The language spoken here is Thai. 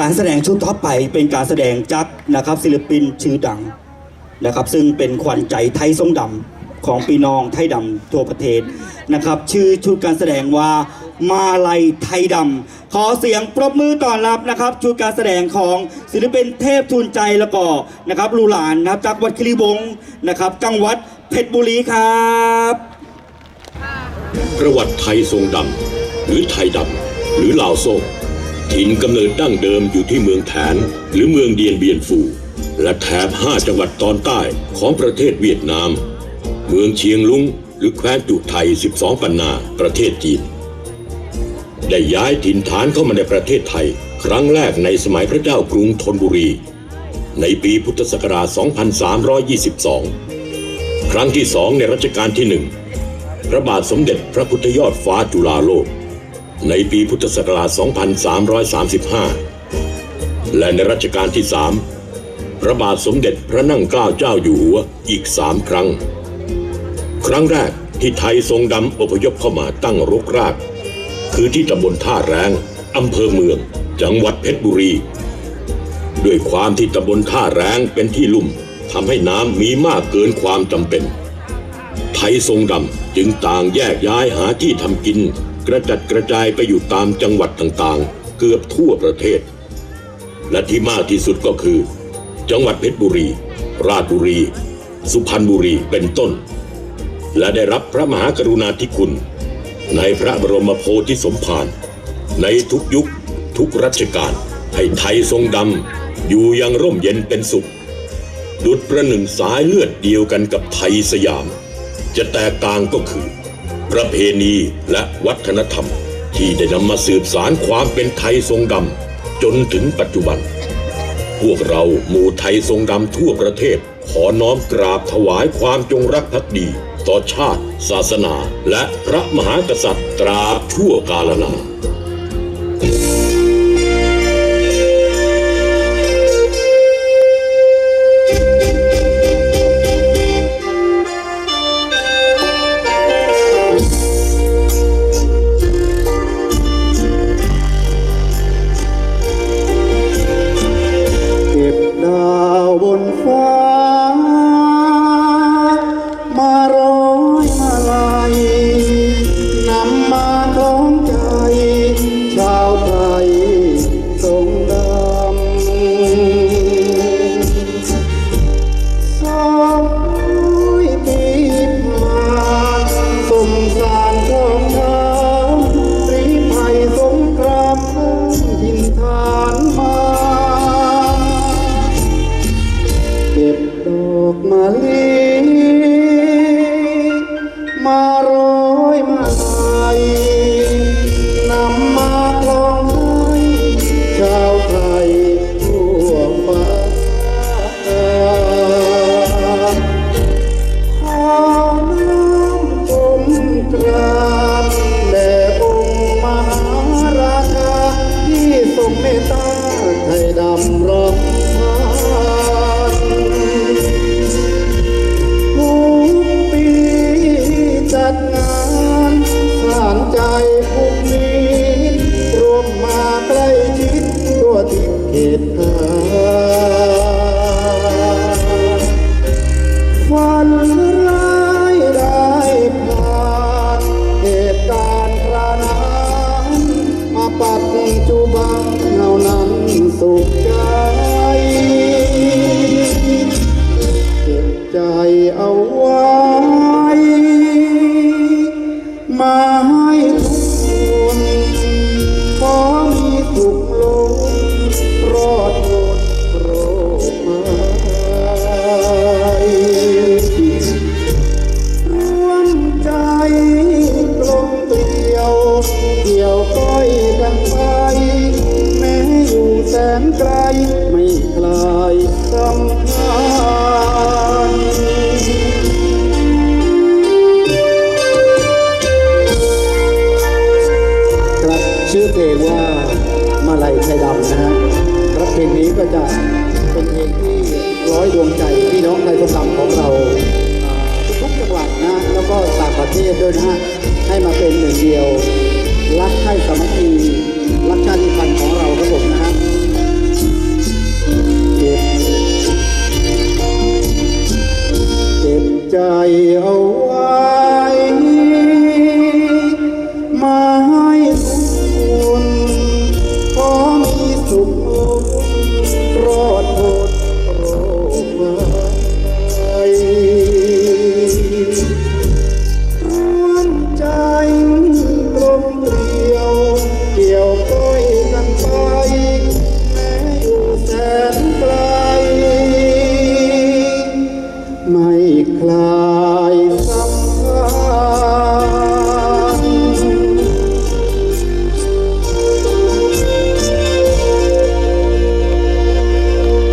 การแสดงชุดต่อปไปเป็นการแสดงจากนะครับศิลปินชื่อดังนะครับ ซึ่งเป็นขวัญใจไทยทรงดำของพี่น้องไทยดำทั่วประเทศนะครับ ชื่อชุดการแสดงว่ามาลัยไทยดำขอเสียงปรบมือต้อนรับนะครับชุดการแสดงของศิลปินเทพทุนใจแล้วก็นะครับลูหลานนะครับจากวัดคิริวงศ์นะครับจังหวัดเพชรบุรีครับประวัติไทยทรงดำหรือไทยดำหรือลาวโซ่ ถิ่นกำเนิดดั้งเดิมอยู่ที่เมืองแถนหรือเมืองเดียนเบียนฟู และแถบห้าจังหวัดตอนใต้ของประเทศเวียดนาม เมืองเชียงลุงหรือแคว้นจุไทย 12 ปันนา ประเทศจีน ได้ย้ายถิ่นฐานเข้ามาในประเทศไทย ครั้งแรกในสมัยพระเจ้ากรุงธนบุรี ในปีพุทธศักราช 2322 ครั้งที่สองในรัชกาลที่หนึ่งพระบาทสมเด็จพระพุทธยอดฟ้าจุฬาโลก ในปีพุทธศักราช 2335 และในรัชกาลที่สามพระบาทสมเด็จพระนั่งเกล้าเจ้าอยู่หัวอีกสามครั้ง ครั้งแรกที่ไทยทรงดำอพยพเข้ามาตั้งรกราก คือที่ตำบลท่าแรงอำเภอเมือง จังหวัดเพชรบุรี ด้วยความที่ตำบลท่าแรงเป็นที่ลุ่มทำให้น้ำมีมากเกินความจำเป็น ไทยทรงดำจึงต่างแยกย้ายหาที่ทำกิน กระจัดกระจายไปอยู่ตามจังหวัดต่างๆ เกือบทั่วประเทศ และที่มากที่สุดก็คือ จังหวัดเพชรบุรี ราชบุรี สุพรรณบุรีเป็นต้น และได้รับพระมหากรุณาธิคุณ ในพระบรมโพธิสมภารในทุกยุคทุกรัชกาลให้ไทยทรงดำอยู่อยังร่มเย็นเป็นสุข ดุดประหนึ่งสายเลือดเดียวกันกับไทยสยาม จะแตกต่างก็คือ ประเพณีและวัฒนธรรม ที่ได้นำมาสืบสารความเป็นไทยทรงดำจนถึงปัจจุบัน พวกเราหมู่ไทยทรงดำทั่วประเทศ ขอน้อมกราบถวายความจงรักภักดี ต่อชาติ ศาสนา และพระมหากษัตริย์ตราบชั่วกาลนาน บนฟ้ามา สุขใจ เก็บใจเอาไว้ มา ไม่คลายคำพานครับชื่อเพลงว่ามาลัยไทยดำนะฮะรับเพลงนี้ก็จะเป็นเพลงที่ร้อยดวงใจพี่น้องไทยทรงดำของเราทุกจังหวัดนะแล้วก็ต่างประเทศด้วยนะฮะให้มาเป็นหนึ่งเดียว รักให้สามัคคีรักชาติพันธุ์ของเราครับผมนะฮะใ I ông life.